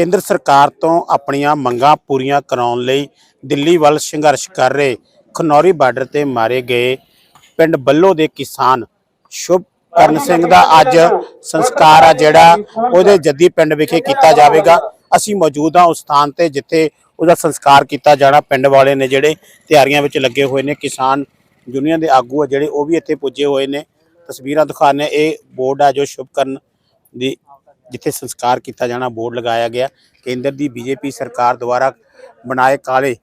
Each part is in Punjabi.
ਕੇਂਦਰ ਸਰਕਾਰ ਤੋਂ ਆਪਣੀਆਂ ਮੰਗਾਂ ਪੂਰੀਆਂ ਕਰਾਉਣ ਲਈ ਦਿੱਲੀ ਵੱਲ ਸੰਘਰਸ਼ ਕਰ ਰਹੇ ਖਨੌਰੀ ਬਾਰਡਰ ਤੇ ਮਾਰੇ ਗਏ ਪਿੰਡ ਬੱਲੋ ਦੇ ਕਿਸਾਨ ਸ਼ੁਭ ਕਰਨ ਸਿੰਘ ਦਾ ਅੱਜ ਸੰਸਕਾਰ ਆ ਜਿਹੜਾ ਉਹਦੇ ਜੱਦੀ ਪਿੰਡ ਵਿਖੇ ਕੀਤਾ ਜਾਵੇਗਾ। ਅਸੀਂ ਮੌਜੂਦ ਹਾਂ ਉਸ ਸਥਾਨ ਤੇ ਜਿੱਥੇ ਉਹਦਾ ਸੰਸਕਾਰ ਕੀਤਾ ਜਾਣਾ। ਪਿੰਡ ਵਾਲੇ ਨੇ ਜਿਹੜੇ ਤਿਆਰੀਆਂ ਵਿੱਚ ਲੱਗੇ ਹੋਏ ਨੇ, ਕਿਸਾਨ ਯੂਨੀਅਨ ਦੇ ਆਗੂ ਆ ਜਿਹੜੇ ਉਹ ਵੀ ਇੱਥੇ ਪੁੱਜੇ ਹੋਏ ਨੇ। ਤਸਵੀਰਾਂ ਦਿਖਾਣੇ ਇਹ ਬੋਰਡ ਆ ਜੋ ਸ਼ੁਭਕਰਨ ਦੀ ਜਿੱਥੇ ਸੰਸਕਾਰ ਕੀਤਾ ਜਾਣਾ ਬੋਰਡ ਲਗਾਇਆ ਗਿਆ, ਕੇਂਦਰ ਦੀ ਬੀਜੇਪੀ ਸਰਕਾਰ ਦੁਆਰਾ ਬਣਾਏ ਕਾਲੇ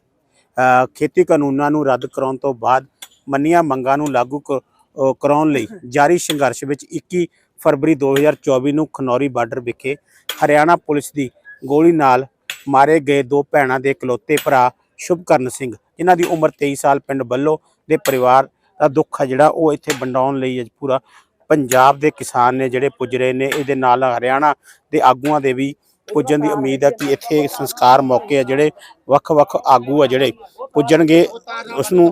ਖੇਤੀ ਕਾਨੂੰਨਾਂ ਨੂੰ ਰੱਦ ਕਰਾਉਣ ਤੋਂ ਬਾਅਦ ਮੰਨੀਆਂ ਮੰਗਾਂ ਨੂੰ ਲਾਗੂ ਕਰਾਉਣ ਲਈ ਜਾਰੀ ਸੰਘਰਸ਼ ਵਿੱਚ 21 ਫਰਵਰੀ 2024 ਨੂੰ ਖਨੌਰੀ ਬਾਰਡਰ ਵਿਖੇ ਹਰਿਆਣਾ ਪੁਲਿਸ ਦੀ ਗੋਲੀ ਨਾਲ ਮਾਰੇ ਗਏ ਦੋ ਭੈਣਾਂ ਦੇ ਇਕਲੌਤੇ ਭਰਾ ਸ਼ੁਭਕਰਨ ਸਿੰਘ, ਜਿਨ੍ਹਾਂ ਦੀ ਉਮਰ 23 ਸਾਲ, ਪਿੰਡ ਬੱਲੋ ਦੇ ਪਰਿਵਾਰ ਦਾ ਦੁੱਖ ਹੈ ਜਿਹੜਾ ਉਹ ਇੱਥੇ ਵੰਡਾਉਣ ਲਈ ਅੱਜ ਪੂਰਾ ਪੰਜਾਬ ਦੇ ਕਿਸਾਨ ਨੇ ਜਿਹੜੇ ਪੁੱਜ ਰਹੇ ਨੇ, ਇਹਦੇ ਨਾਲ ਹਰਿਆਣਾ ਦੇ ਆਗੂਆਂ ਦੇ ਵੀ ਪੁੱਜਣ ਦੀ ਉਮੀਦ ਹੈ ਕਿ ਇੱਥੇ ਸੰਸਕਾਰ ਮੌਕੇ ਆ ਜਿਹੜੇ ਵੱਖ-ਵੱਖ ਆਗੂ ਆ ਜਿਹੜੇ ਪੁੱਜਣਗੇ ਉਸ ਨੂੰ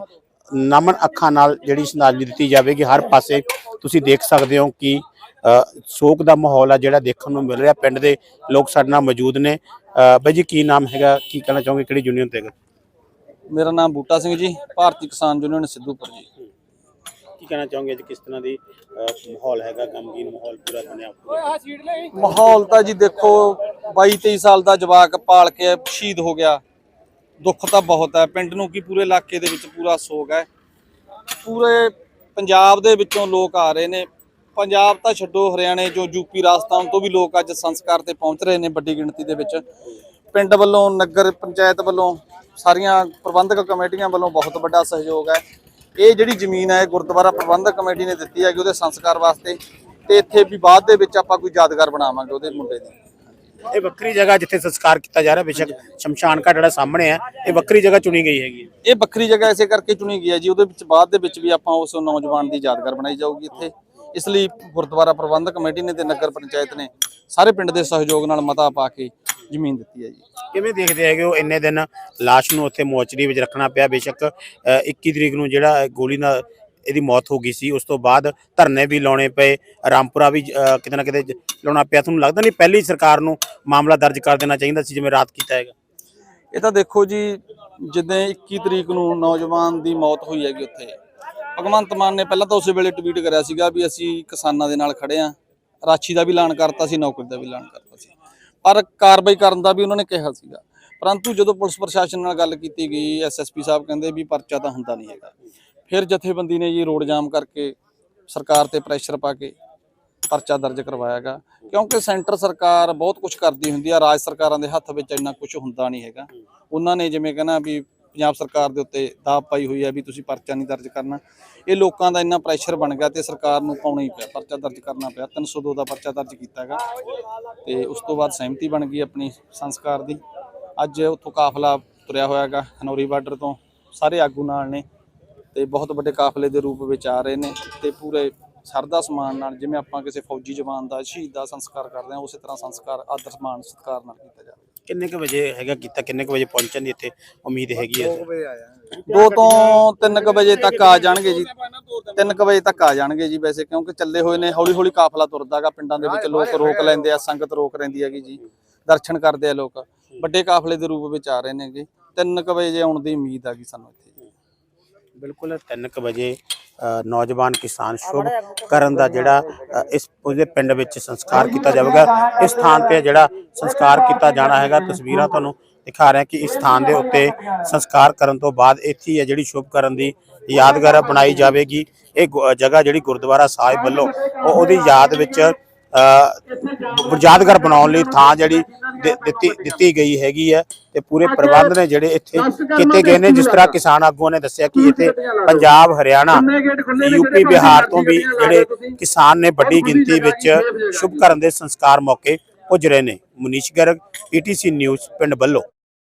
ਨਮਨ ਅੱਖਾਂ ਨਾਲ ਜਿਹੜੀ ਸ਼ਰਧਾਂਜਲੀ ਦਿੱਤੀ ਜਾਵੇਗੀ। ਹਰ ਪਾਸੇ ਤੁਸੀਂ ਦੇਖ ਸਕਦੇ ਹੋ ਕਿ ਸੋਕ ਦਾ ਮਾਹੌਲ ਆ ਜਿਹੜਾ ਦੇਖਣ ਨੂੰ ਮਿਲ ਰਿਹਾ। ਪਿੰਡ ਦੇ ਲੋਕ ਸਾਡੇ ਨਾਲ ਮੌਜੂਦ ਨੇ। ਬਾਈ ਜੀ, ਕੀ ਨਾਮ ਹੈਗਾ? ਕੀ ਕਹਿਣਾ ਚਾਹੋਗੇ? ਕਿਹੜੀ ਯੂਨੀਅਨ ਤੇ ਹੈਗਾ? ਮੇਰਾ ਨਾਮ ਬੂਟਾ ਸਿੰਘ ਜੀ, ਭਾਰਤੀ ਕਿਸਾਨ ਯੂਨੀਅਨ ਸਿੱਧੂਪੁਰ ਜੀ। ਕੀ ਕਹਿਣਾ ਚਾਹੋਗੇ ਅੱਜ ਕਿਸ ਤਰ੍ਹਾਂ ਦੀ ਮਾਹੌਲ ਹੈਗਾ ਗਮਗੀਨ ਮਾਹੌਲ ਪੂਰਾ ਬਣਿਆ? ਪੂਰਾ ਮਾਹੌਲ ਤਾਂ ਜੀ ਦੇਖੋ 22 23 ਸਾਲ ਦਾ ਜਵਾਕ ਪਾਲ ਕੇ ਸ਼ਹੀਦ ਹੋ ਗਿਆ। ਦੁੱਖ ਤਾਂ ਬਹੁਤ ਹੈ। ਪਿੰਡ ਨੂੰ ਕੀ ਪੂਰੇ ਇਲਾਕੇ ਦੇ ਵਿੱਚ ਪੂਰਾ ਸੋਗ ਹੈ। ਪੂਰੇ ਪੰਜਾਬ ਦੇ ਵਿੱਚੋਂ ਲੋਕ ਆ ਰਹੇ ਨੇ। ਪੰਜਾਬ ਤਾਂ ਛੱਡੋ ਹਰਿਆਣੇ ਜੋ ਯੂਪੀ ਰਾਜਸਥਾਨ ਤੋਂ ਵੀ ਲੋਕ ਅੱਜ ਸੰਸਕਾਰ ਤੇ ਪਹੁੰਚ ਰਹੇ ਨੇ ਵੱਡੀ ਗਿਣਤੀ ਦੇ ਵਿੱਚ। ਪਿੰਡ ਵੱਲੋਂ ਨਗਰ ਪੰਚਾਇਤ ਵੱਲੋਂ ਸਾਰੀਆਂ ਪ੍ਰਬੰਧਕ ਕਮੇਟੀਆਂ ਵੱਲੋਂ ਬਹੁਤ ਵੱਡਾ ਸਹਿਯੋਗ ਹੈ। ਇਹ ਜਿਹੜੀ ਜ਼ਮੀਨ ਹੈ ਗੁਰਦੁਆਰਾ ਪ੍ਰਬੰਧਕ ਕਮੇਟੀ ਨੇ ਦਿੱਤੀ ਹੈਗੀ ਉਹਦੇ ਸੰਸਕਾਰ ਵਾਸਤੇ ਤੇ ਇੱਥੇ ਵੀ ਬਾਅਦ ਦੇ ਵਿੱਚ ਆਪਾਂ ਕੋਈ ਯਾਦਗਾਰ ਬਣਾਵਾਂਗੇ ਉਹਦੇ ਮੁੰਡੇ ਦੀ। ਇਹ ਵੱਖਰੀ ਜਗ੍ਹਾ ਜਿੱਥੇ ਸੰਸਕਾਰ ਕੀਤਾ ਜਾ ਰਿਹਾ ਬੇਸ਼ੱਕ ਸ਼ਮਸ਼ਾਨ ਘਾਟ ਜਿਹੜਾ ਸਾਹਮਣੇ ਹੈ ਇਹ ਵੱਖਰੀ ਜਗ੍ਹਾ ਚੁਣੀ ਗਈ ਹੈਗੀ ਹੈ। ਇਹ ਵੱਖਰੀ ਜਗ੍ਹਾ ਇਸੇ ਕਰਕੇ ਚੁਣੀ ਗਈ ਹੈ ਜੀ ਉਹਦੇ ਵਿੱਚ ਬਾਅਦ ਦੇ ਵਿੱਚ ਵੀ ਆਪਾਂ ਉਸ ਨੌਜਵਾਨ ਦੀ ਯਾਦਗਾਰ ਬਣਾਈ ਜਾਊਗੀ ਇੱਥੇ। ਇਸ ਲਈ ਗੁਰਦੁਆਰਾ ਪ੍ਰਬੰਧਕ ਕਮੇਟੀ ਨੇ ਤੇ ਨਗਰ ਪੰਚਾਇਤ ਨੇ ਸਾਰੇ ਪਿੰਡ ਦੇ ਸਹਿਯੋਗ ਨਾਲ ਮਤਾ ਪਾ ਕੇ ਜ਼ਮੀਨ ਦਿੱਤੀ ਹੈ ਜੀ। ਕਿਵੇਂ ਦੇਖਦੇ ਹੈਗੇ ਉਹ ਇੰਨੇ ਦਿਨ ਲਾਸ਼ ਨੂੰ ਉੱਥੇ ਮੋਚਰੀ ਵਿੱਚ ਰੱਖਣਾ ਪਿਆ? ਬੇਸ਼ੱਕ ਅ, 21 ਤਰੀਕ ਨੂੰ ਜਿਹੜਾ ਗੋਲੀ ਨਾਲ ਇਹਦੀ ਮੌਤ ਹੋ ਗਈ ਸੀ ਉਸ ਤੋਂ ਬਾਅਦ ਧਰਨੇ ਵੀ ਲਾਉਣੇ ਪਏ ਰਾਮਪੁਰਾ ਵੀ ਕਿਤੇ ਨਾ ਕਿਤੇ ਲਾਉਣਾ ਪਿਆ। ਤੁਹਾਨੂੰ ਲੱਗਦਾ ਨਹੀਂ ਪਹਿਲੀ ਸਰਕਾਰ ਨੂੰ ਮਾਮਲਾ ਦਰਜ ਕਰ ਦੇਣਾ ਚਾਹੀਦਾ ਸੀ ਜਿਵੇਂ ਰਾਤ ਕੀਤਾ ਹੈਗਾ? ਇਹ ਤਾਂ ਦੇਖੋ ਜੀ ਜਿੱਦਾਂ 21 ਤਰੀਕ ਨੂੰ ਨੌਜਵਾਨ ਦੀ ਮੌਤ ਹੋਈ ਹੈਗੀ ਉੱਥੇ। ਭਗਵੰਤ ਮਾਨ ਨੇ ਪਹਿਲਾਂ ਤਾਂ ਉਸੇ ਵੇਲੇ ਟਵੀਟ ਕਰਿਆ ਸੀਗਾ ਵੀ ਅਸੀਂ ਕਿਸਾਨਾਂ ਦੇ ਨਾਲ ਖੜੇ ਆਂ ਰਾਸ਼ੀ ਦਾ ਵੀ ਐਲਾਨ ਕਰਤਾ ਸੀ ਨੌਕਰੀ ਦਾ ਵੀ ਐਲਾਨ ਕਰਤਾ ਸੀ। ਪਰ ਕਾਰਵਾਈ ਕਰਨ ਦਾ ਵੀ ਉਹਨਾਂ ਨੇ ਕਿਹਾ ਸੀਗਾ। ਪਰੰਤੂ ਜਦੋਂ ਪੁਲਿਸ ਪ੍ਰਸ਼ਾਸਨ ਨਾਲ ਗੱਲ ਕੀਤੀ ਗਈ ਐਸਐਸਪੀ ਸਾਹਿਬ ਕਹਿੰਦੇ ਵੀ ਪਰਚਾ ਤਾਂ ਹੁੰਦਾ ਨਹੀਂ ਹੈਗਾ। ਫਿਰ ਜਥੇਬੰਦੀ ਨੇ ਜੀ ਰੋਡ ਜਾਮ ਕਰਕੇ ਸਰਕਾਰ ਤੇ ਪ੍ਰੈਸ਼ਰ ਪਾ ਕੇ ਪਰਚਾ ਦਰਜ ਕਰਵਾਇਆਗਾ ਕਿਉਂਕਿ ਸੈਂਟਰ ਸਰਕਾਰ ਬਹੁਤ ਕੁਝ ਕਰਦੀ ਹੁੰਦੀ ਆ, ਰਾਜ ਸਰਕਾਰਾਂ ਦੇ ਹੱਥ ਵਿੱਚ ਇੰਨਾ ਕੁਝ ਹੁੰਦਾ ਨਹੀਂ ਹੈਗਾ। ਉਹਨਾਂ ਨੇ ਜਿਵੇਂ ਕਹਿੰਦਾ ਵੀ ਪੰਜਾਬ ਸਰਕਾਰ ਦੇ ਉੱਤੇ ਦਾਅ ਪਾਈ ਹੋਈ ਹੈ ਵੀ ਤੁਸੀਂ ਪਰਚਾ ਨਹੀਂ ਦਰਜ ਕਰਨਾ। ਇਹ ਲੋਕਾਂ ਦਾ ਇੰਨਾ ਪ੍ਰੈਸ਼ਰ ਬਣ ਗਿਆ ਤੇ ਸਰਕਾਰ ਨੂੰ ਪਾਉਣਾ ਹੀ ਪਿਆ, ਪਰਚਾ ਦਰਜ ਕਰਨਾ ਪਿਆ। 302 ਦਾ ਪਰਚਾ ਦਰਜ ਕੀਤਾ ਹੈਗਾ ਤੇ ਉਸ ਤੋਂ ਬਾਅਦ ਸਹਿਮਤੀ ਬਣ ਗਈ ਆਪਣੀ ਸੰਸਕਾਰ ਦੀ। ਅੱਜ ਉੱਥੋਂ ਕਾਫਲਾ ਤੁਰਿਆ ਹੋਇਆ ਹੈਗਾ ਖਨੌਰੀ ਬਾਰਡਰ ਤੋਂ, ਸਾਰੇ ਆਗੂ ਨਾਲ ਨੇ ਤੇ ਬਹੁਤ ਵੱਡੇ ਕਾਫਲੇ ਦੇ ਰੂਪ ਵਿੱਚ ਆ ਰਹੇ ਨੇ ਤੇ ਪੂਰੇ ਸਰਦਾ ਸਮਾਨ ਨਾਲ ਜਿਵੇਂ ਆਪਾਂ ਕਿਸੇ ਫੌਜੀ ਜਵਾਨ ਦਾ, ਸ਼ਹੀਦ ਦਾ ਸੰਸਕਾਰ ਕਰਦੇ ਹਾਂ, ਉਸੇ ਤਰ੍ਹਾਂ ਸੰਸਕਾਰ, ਆਦਰ ਸਮਾਨ ਸਤਿਕਾਰ ਨਾਲ ਕੀਤਾ ਜਾਵੇ ਕਿੰਨੇ ਕੁ ਵਜੇ ਹੈਗਾ ਕੀਤਾ? ਕਿੰਨੇ ਕੁ ਵਜੇ ਪਹੁੰਚਣ ਦੀ ਇੱਥੇ ਉਮੀਦ ਹੈਗੀ ਹੈ? ਦੋ ਤੋਂ 3 ਕੁ ਵਜੇ ਤੱਕ ਆ ਜਾਣਗੇ ਜੀ। 3 ਕੁ ਵਜੇ ਤੱਕ ਆ ਜਾਣਗੇ ਜੀ ਵੈਸੇ ਕਿਉਂਕਿ ਚੱਲੇ ਹੋਏ ਨੇ ਹੌਲੀ ਹੌਲੀ ਕਾਫਲਾ ਤੁਰਦਾਗਾ ਪਿੰਡਾਂ ਦੇ ਵਿੱਚ ਲੋਕ ਰੋਕ ਲੈਂਦੇ ਆ ਸੰਗਤ ਰੋਕ ਰਹਿੰਦੀ ਹੈਗੀ ਜੀ ਦਰਸ਼ਨ ਕਰਦੇ ਆ ਲੋਕ। ਵੱਡੇ ਕਾਫਲੇ ਦੇ ਰੂਪ ਵਿੱਚ ਆ ਰਹੇ ਨੇਗੇ। 3 ਕੁ ਵਜੇ ਆਉਣ ਦੀ ਉਮੀਦ ਹੈਗੀ ਸਾਨੂੰ ਇੱਥੇ। ਬਿਲਕੁਲ 3:00 ਵਜੇ ਨੌਜਵਾਨ ਕਿਸਾਨ ਸ਼ੁਭ ਕਰਨ ਦਾ ਜਿਹੜਾ ਇਸ ਉਹਦੇ ਪਿੰਡ ਵਿੱਚ ਸੰਸਕਾਰ ਕੀਤਾ ਜਾਵੇਗਾ। ਇਸ ਸਥਾਨ ਤੇ ਜਿਹੜਾ ਸੰਸਕਾਰ ਕੀਤਾ ਜਾਣਾ ਹੈਗਾ ਤਸਵੀਰਾਂ ਤੁਹਾਨੂੰ ਦਿਖਾ ਰਿਹਾ ਕਿ ਇਸ ਸਥਾਨ ਦੇ ਉੱਤੇ ਸੰਸਕਾਰ ਕਰਨ ਤੋਂ ਬਾਅਦ ਇੱਥੇ ਹੀ ਹੈ ਜਿਹੜੀ ਸ਼ੁਭ ਕਰਨ ਦੀ ਯਾਦਗਾਰ ਬਣਾਈ ਜਾਵੇਗੀ। ਇਹ ਜਗ੍ਹਾ ਜਿਹੜੀ ਗੁਰਦੁਆਰਾ ਸਾਹਿਬ ਵੱਲੋਂ ਉਹ ਉਹਦੀ ਯਾਦ ਵਿੱਚ ਯਾਦਗਾਰ ਬਣਾਉਣ ਲਈ ਥਾਂ ਜਿਹੜੀ ਦਿੱਤੀ ਦਿੱਤੀ ਗਈ ਹੈਗੀ ਹੈ ਤੇ ਪੂਰੇ ਪ੍ਰਬੰਧ ਨੇ ਜਿਹੜੇ ਇੱਥੇ ਕੀਤੇ ਗਏ ਨੇ ਜਿਸ ਤਰ੍ਹਾਂ ਕਿਸਾਨ ਆਗੂਆਂ ਨੇ ਦੱਸਿਆ ਕਿ ਇੱਥੇ ਪੰਜਾਬ ਹਰਿਆਣਾ ਯੂਪੀ ਬਿਹਾਰ ਤੋਂ ਵੀ ਜਿਹੜੇ ਕਿਸਾਨ ਨੇ ਵੱਡੀ ਗਿਣਤੀ ਵਿੱਚ ਸ਼ੁਭ ਕਰਨ ਦੇ ਸੰਸਕਾਰ ਮੌਕੇ ਪੁੱਜ ਰਹੇ ਨੇ। ਮੁਨੀਸ਼ ਗਰਗ ਈਟੀਸੀ ਨਿਊਜ਼ ਪਿੰਡ ਬੱਲੋ